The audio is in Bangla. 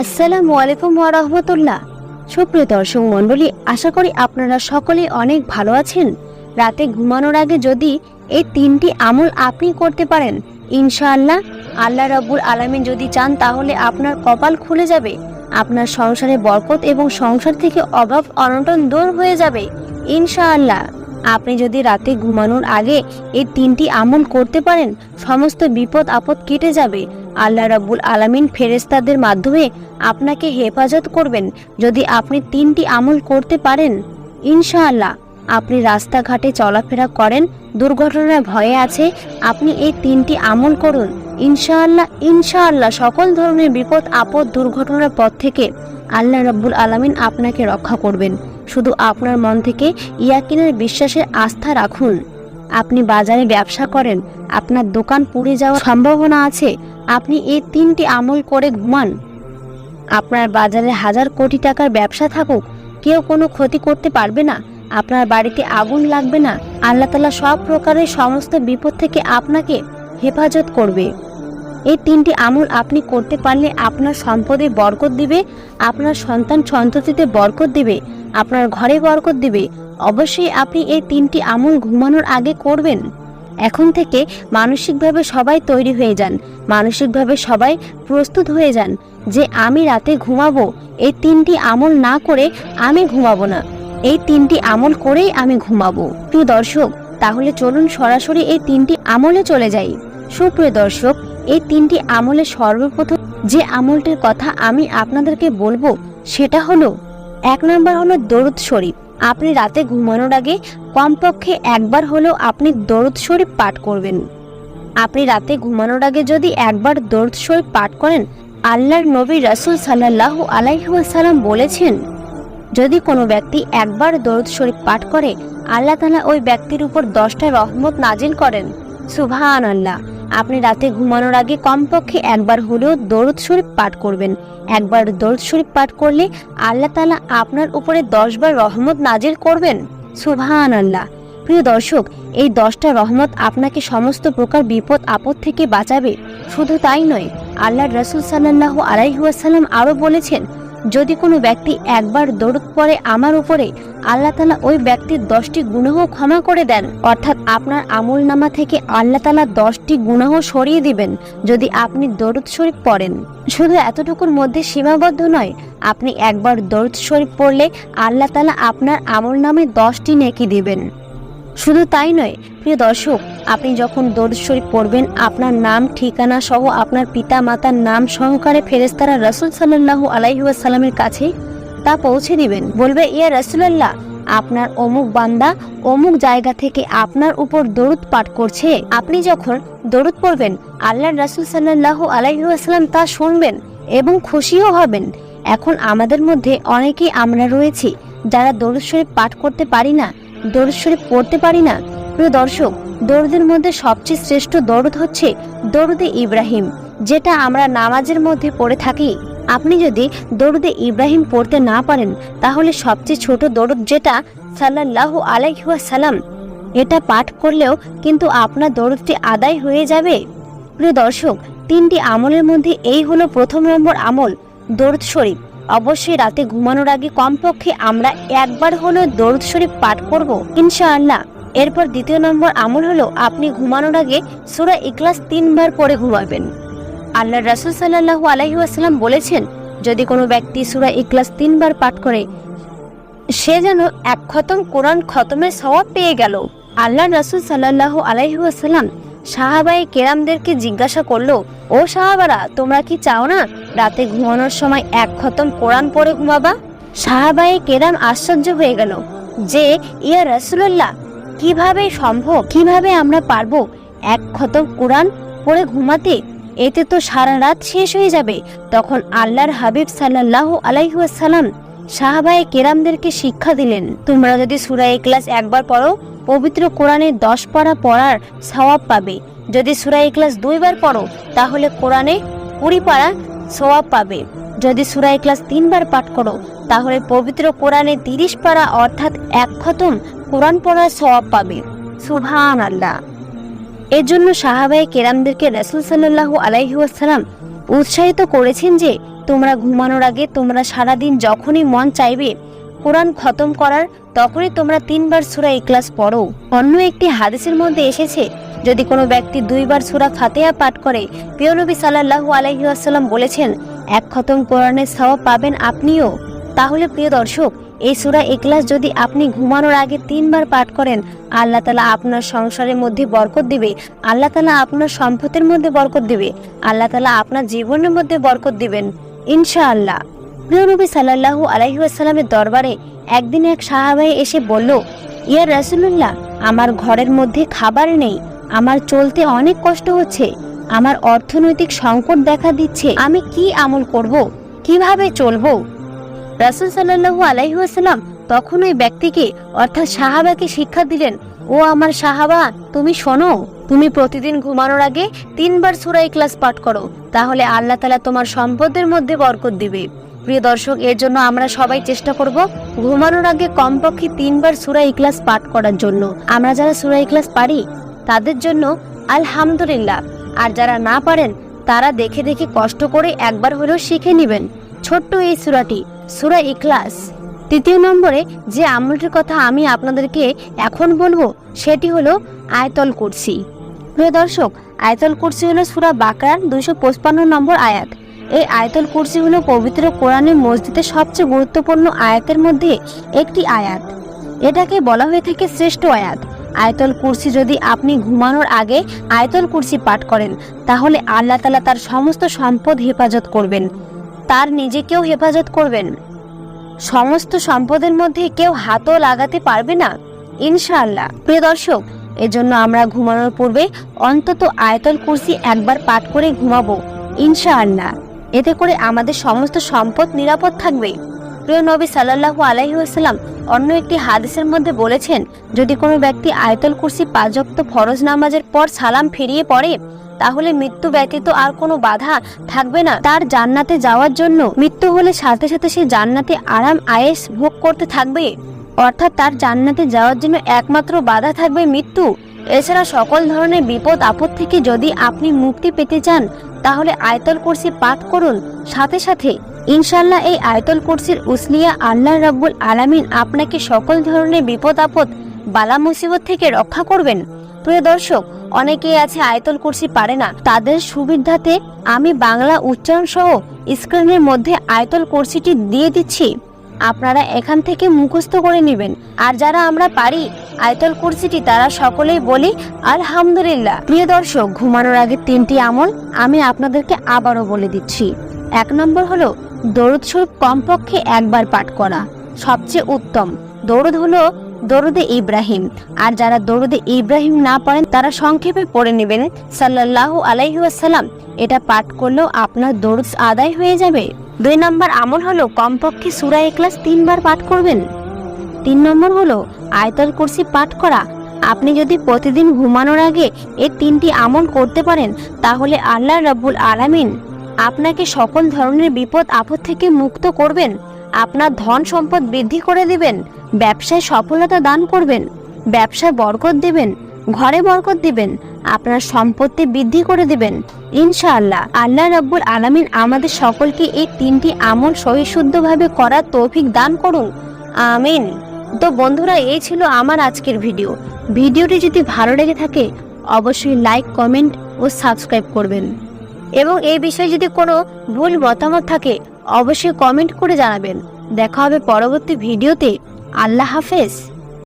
আসসালামু আলাইকুম ওয়া রাহমাতুল্লাহ। সুপ্রিয় দর্শক মণ্ডলী, আশা করি আপনারা সকলেই অনেক ভালো আছেন। রাতে ঘুমানোর আগে যদি এই তিনটি আমল আপনি করতে পারেন, ইনশাআল্লাহ আল্লাহ রাব্বুল আলামিন যদি চান, তাহলে আপনার কপাল খুলে যাবে, আপনার সংসারে বরকত এবং সংসার থেকে অভাব অনটন দূর হয়ে যাবে, ইনশাআল্লাহ। আপনি যদি রাতে ঘুমানোর আগে এই তিনটি আমল করতে পারেন, সমস্ত বিপদ আপদ কেটে যাবে আল্লাহ রাব্বুল আলামিন ফেরেস্তাদের মাধ্যমে আপনাকে হেফাজত করবেন যদি আপনি তিনটি আমল করতে পারেন। ইনশাআল্লাহ, আপনি রাস্তাঘাটে চলাফেরা করেন দুর্ঘটনার ভয়ে আছে, আপনি এই তিনটি আমল করুন। ইনশাআল্লাহ ইনশাআল্লাহ সকল ধরনের বিপদ, আপদ, দুর্ঘটনার পথ থেকে আল্লাহ রাব্বুল আলামিন আপনাকে রক্ষা করবেন। শুধু আপনার মন থেকে ইয়াকিনের বিশ্বাসের আস্থা রাখুন। আপনি বাজারে ব্যবসা করেন, আপনার দোকান পুড়ে যাওয়ার সম্ভাবনা আছে আপনি এই তিনটি আমল করে ঘুমান। আপনার বাজারে হাজার কোটি টাকার ব্যবসা থাকুক, কেউ কোনো ক্ষতি করতে পারবে না, আপনার বাড়িতে আগুন লাগবে না, আল্লাহ তালা সব প্রকারের সমস্ত বিপদ থেকে আপনাকে হেফাজত করবে। এই তিনটি আমল আপনি করতে পারলে আপনার সম্পদে বরকত দিবে, আপনার সন্তান সন্ততিতে বরকত দিবে, আপনার ঘরে বরকত দিবে। অবশ্যই আপনি এই তিনটি আমল ঘুমানোর আগে করবেন। এখন থেকে মানসিকভাবে সবাই তৈরি হয়ে যান। মানসিকভাবে সবাই প্রস্তুত হয়ে যান যে আমি রাতে ঘুমাবো। এই তিনটি আমল না করে আমি ঘুমাবো না। এই তিনটি আমল করেই আমি ঘুমাবো। প্রিয় দর্শক, তাহলে চলুন সরাসরি এই তিনটি আমলে চলে যাই। সুপ্রিয় দর্শক, এই তিনটি আমলে সর্বপ্রথম যে আমলটির কথা আমি আপনাদেরকে বলব, সেটা হলো, এক নম্বর হলো দরুদ শরীফ। আপনি রাতে ঘুমানোর আগে কমপক্ষে একবার হলেও আপনি দরুদ শরীফ পাঠ করবেন। আপনি রাতে ঘুমানোর আগে যদি একবার দরুদ শরীফ পাঠ করেন, আল্লাহর নবী রাসূল সাল্লাল্লাহু আলাইহি ওয়াসাল্লাম বলেছেন, যদি কোনো ব্যক্তি একবার দরুদ শরীফ পাঠ করে, আল্লাহ তাআলা ওই ব্যক্তির উপর দশটা রহমত নাজিল করেন। সুবহান আল্লাহ আপনি রাতে ঘুমানোর আগে কমপক্ষে একবার হলেও দরুদ শরীফ পাঠ করবেন। একবার দরুদ শরীফ পাঠ করলে আল্লাহ তাআলা আপনার উপরে দশবার রহমত নাজিল করবেন। সুবহান আল্লাহ প্রিয় দর্শক, এই দশটা রহমত আপনাকে সমস্ত প্রকার বিপদ, আপদ থেকে বাঁচাবে। শুধু তাই নয় আল্লাহ রসুল সাল্লাহ আলাইহুয়াসাল্লাম আরও বলেছেন, যদি কোনো ব্যক্তি একবার দরুদ পড়ে আমার উপরে, আল্লাহ তালা ওই ব্যক্তির দশটি গুনাহ ক্ষমা করে দেন। অর্থাৎ আপনার আমল নামা থেকে আল্লাহ তালা দশটি গুনাহ সরিয়ে দিবেন, যদি আপনি দরুদ শরীফ পড়েন। শুধু এতটুকুর মধ্যে সীমাবদ্ধ নয়, আপনি একবার দরুদ শরীফ পড়লে আল্লাহ তালা আপনার আমল নামে দশটি নেকি দিবেন। শুধু তাই নয়, প্রিয় দর্শক, আপনি যখন দরুদ শরীফ পড়বেন, আপনার নাম, ঠিকানা সহ আপনার পিতা মাতার নাম সহকারে ফেরেস্তারা রসুল সাল্লাহু আলাইহাসাল্লামের কাছে তা পৌঁছে দিবেন। বলবে, ইয়া রসুলাল্লাহ, আপনার অমুক বান্দা অমুক জায়গা থেকে আপনার উপর দরুদ পাঠ করছে। আপনি যখন দরুদ পড়বেন আল্লাহ রসুল সাল্লাহু আলাইহাসাল্লাম তা শুনবেন এবং খুশিও হবেন। এখন আমাদের মধ্যে অনেকেই আমরা রয়েছি যারা দরুদ শরীফ পাঠ করতে পারি না। দরুদ শরীফ পড়তে পারি না? প্রিয় দর্শক, দরুদের মধ্যে সবচেয়ে শ্রেষ্ঠ দরুদ হচ্ছে দরুদে ইব্রাহিম, যেটা আমরা নামাজের মধ্যে পড়ে থাকি। আপনি যদি দরুদে ইব্রাহিম পড়তে না পারেন, তাহলে সবচেয়ে ছোট দরুদ যেটা সাল্লাল্লাহু আলাইহুয়া সালাম এটা পাঠ করলেও কিন্তু আপনার দরুদটি আদায় হয়ে যাবে। প্রিয় দর্শক, তিনটি আমলের মধ্যে এই হলো প্রথম নম্বর আমল, দরুদ শরীফ। অবশ্যই রাতে ঘুমানোর আগে কমপক্ষে আমরা একবার হলেও দরুদ শরীফ পাঠ করব, ইনশাআল্লাহ। এরপর দ্বিতীয় নম্বর আমল হলো আপনি ঘুমানোর আগে সূরা ইখলাস তিনবার পড়ে ঘুমাবেন। আল্লাহ রাসূল সাল্লাল্লাহু আলাইহি ওয়াসাল্লাম বলেছেন, যদি কোনো ব্যক্তি সুরা ইখলাস তিনবার পাঠ করে, সে যেন এক খতম কোরআন খতমের সওয়াব পেয়ে গেল। আল্লাহ রাসূল সাল্লাল্লাহু আলাইহি ওয়াসাল্লাম সাহাবাই কেরামদেরকে জিজ্ঞাসা করল, ও সাহাবারা, তোমরা কি চাও না রাতে ঘুমানোর সময় এক খতম কোরআন পড়ে ঘুমাবা? সাহাবাই কেরাম আশ্চর্য হয়ে গেল যে, ইয়া রাসূলুল্লাহ, কীভাবে সম্ভব? কীভাবে আমরা পারব এক খতম কোরআন পড়ে ঘুমাতে? এতে তো সারা রাত শেষ হয়ে যাবে। তখন আল্লাহর হাবিব সাল্লাল্লাহু আলাইহাসাল্লাম সাহাবায়ে কেরামদেরকে শিক্ষা দিলেন, তোমরা যদি সূরা ইখলাস একবার পড়ো পবিত্র কোরআনে দশ পারা পড়ার সওয়াব পাবে। যদি সূরা ইখলাস দুইবার পড়ো, তাহলে কোরআনে কুড়ি পারা সওয়াব পাবে। যদি সূরা ইখলাস তিনবার পাঠ করো, তাহলে পবিত্র কোরআনে তিরিশ পারা অর্থাৎ এক খতম কোরআন পড়ার সওয়াব পাবে। সুবহান আল্লাহ এর জন্য সাহাবায়ে কেরামদেরকে রাসূল সাল্লাল্লাহু আলাইহি উৎসাহিত করেছেন যে, তোমরা ঘুমানোর আগে তোমরা সারাদিন যখনই মন চাইবে কোরআন খতম করার, তখনই তোমরা তিনবার সুরা ইখলাস পড়ো। অন্য একটি হাদিসের মধ্যে এসেছে, যদি কোনো ব্যক্তি দুইবার সুরা ফাতেহা পাঠ করে, প্রিয় নবী সাল্লাল্লাহু আলাইহি ওয়াসাল্লাম বলেছেন, এক খতম কোরআনের সওয়াব পাবেন আপনিও। তাহলে প্রিয় দর্শক, এই সুরা ইখলাস যদি আপনি ঘুমানোর আগে তিনবার পাঠ করেন, আল্লাহ তালা আপনার সংসারের মধ্যে বরকত দিবে, আল্লাহ তালা আপনার সম্পদের মধ্যে বরকত দিবে, আল্লাহ তালা আপনার জীবনের মধ্যে বরকত দিবেন, ইনশাআল্লাহ। প্রিয় নবী সাল্লাল্লাহু আলাইহি দরবারে একদিন এক সাহাবাই এসে বলল, ইয়া রাসূলুল্লাহ, আমার ঘরের মধ্যে খাবার নেই, আমার চলতে অনেক কষ্ট হচ্ছে, আমার অর্থনৈতিক সংকট দেখা দিচ্ছে, আমি কি আমল করব, কীভাবে চলবো? রাসুল সাল্লাহু আলাইহাসাল্লাম তখন ওই ব্যক্তিকে, অর্থাৎ সাহাবাকে শিক্ষা দিলেন, ও আমার সাহাবা, তুমি শোনো, তুমি প্রতিদিন ঘুমানোর আগে তিনবার সুরাই ক্লাস পাঠ করো, তাহলে আল্লাহ তালা তোমার সম্পদের মধ্যে বরকত দিবে। প্রিয় দর্শক, এর জন্য আমরা সবাই চেষ্টা করব ঘুমানোর আগে কমপক্ষে তিনবার সুরা ইকলাস পাঠ করার জন্য। আমরা যারা সুরা ইকলাস পারি, তাদের জন্য আলহামদুলিল্লাহ। আর যারা না পারেন, তারা দেখে দেখে কষ্ট করে একবার হলেও শিখে নেবেন ছোট্ট এই সুরাটি, সুরা ইখলাস। তৃতীয় নম্বরে যে আমলটির কথা আমি আপনাদেরকে এখন বলব, সেটি হলো আয়তল কুরসি। প্রিয় দর্শক, আয়তল কুরসি হলো সুরা বাকরার দুইশো পঁচপান্ন নম্বর আয়াত। এই আয়তল কুরসি হলো পবিত্র কোরআনের মসজিদের সবচেয়ে গুরুত্বপূর্ণ আয়াতের মধ্যে একটি আয়াত। এটাকে বলা হয়ে থাকে শ্রেষ্ঠ আয়াত। আয়তল কুরসি যদি আপনি ঘুমানোর আগে আয়তল কুরসি পাঠ করেন, তাহলে আল্লাহ তালা তার সমস্ত সম্পদ হেফাজত করবেন। তার নিজেকেও হেফাজত করবেন। সমস্ত সম্পদের মধ্যে কেউ হাতও লাগাতে পারবে না, ইনশাআল্লাহ। প্রিয় দর্শক, এজন্য আমরা ঘুমানোর পূর্বে অন্তত আয়তল কুরসি একবার পাঠ করে ঘুমাবো, ইনশাআল্লাহ। এতে করে আমাদের সমস্ত সম্পদ নিরাপদ থাকবে। প্রিয় নবী সাল্লাল্লাহু আলাইহি ওয়াসাল্লাম অন্য একটি হাদিসের মধ্যে বলেছেন, যদি কোনো ব্যক্তি আয়তল কুরসি পাঁচক্ত ফরজ নামাজের পর সালাম ফিরিয়ে পড়ে, তাহলে মৃত্যু ব্যতীত আর কোনো বাধা থাকবে না। তার জান্নাতে যাওয়ার জন্য মৃত্যু হলে সাথে সাথে সে জান্নাতে আরাম আয়েস ভোগ করতে থাকবে। অর্থাৎ তার জান্নাতে যাওয়ার জন্য একমাত্র বাধা থাকবে মৃত্যু। এছাড়া সকল ধরনের বিপদ আপদ থেকে যদি আপনি মুক্তি পেতে চান তাহলে আয়তল কুরসি পাঠ করুন। সাথে সাথে ইনশাল্লাহ এই আয়তল কুরসির উসলিয়া আল্লাহ রাব্বুল আলামিন আপনাকে সকল ধরনের বিপদ আপদ, বালা মুসিবত থেকে রক্ষা করবেন। প্রিয় দর্শক, অনেকেই আছে আয়তল কুরসি পারে না। তাদের সুবিধাতে আমি বাংলা উচ্চারণ সহ স্ক্রিনের মধ্যে আয়তল কুরসিটি দিয়ে দিচ্ছি। আপনারা এখান থেকে মুখস্থ করে নেবেন। আর যারা আমরা পারি আয়তল কুরসিটি, তারা সকলেই বলি, আলহামদুলিল্লাহ। প্রিয় দর্শক, ঘুমানোর আগে তিনটি আমল আমি আপনাদেরকে আবারও বলে দিচ্ছি। এক নম্বর হলো, দরুদ শরীফ কমপক্ষে একবার পাঠ করা, সবচেয়ে উত্তম। দরুদ হলো দরুদে ইব্রাহিম। আর যারা দরুদে ইব্রাহিম না পড়েন, তারা সংক্ষেপে পড়ে নেবেন, সাল্লাল্লাহু আলাইহি ওয়াসাল্লাম। এটা পাঠ করলেও আপনার দরুদ আদায় হয়ে যাবে। দুই নম্বর আমল হলো, কমপক্ষে সূরা ইখলাস তিনবার পাঠ করবেন। তিন নম্বর হলো আয়তল কুরসি পাঠ করা। আপনি যদি প্রতিদিন ঘুমানোর আগে এই তিনটি আমল করতে পারেন, তাহলে আল্লাহ রব্বুল আলামিন আপনাকে সকল ধরনের বিপদ আপদ থেকে মুক্ত করবেন, আপনার ধন সম্পদ বৃদ্ধি করে দিবেন, ব্যবসায় সফলতা দান করবেন, ব্যবসায় বরকত দিবেন, ঘরে বরকত দিবেন, আপনার সম্পত্তি বৃদ্ধি করে দিবেন। ইনশাআল্লাহ আল্লাহ রাব্বুল আলামিন আমাদের সকলকে এই তিনটি আমল সহিশুদ্ধভাবে করার তৌফিক দান করুন। আমিন। তো বন্ধুরা, এই ছিল আমার আজকের ভিডিও। ভিডিওটি যদি ভালো লেগে থাকে, অবশ্যই লাইক, কমেন্ট ও সাবস্ক্রাইব করবেন। এবং এই বিষয়ে যদি কোনো ভুল মতামত থাকে, অবশ্যই কমেন্ট করে জানাবেন। দেখা হবে পরবর্তী ভিডিওতে। আল্লাহ হাফেজ।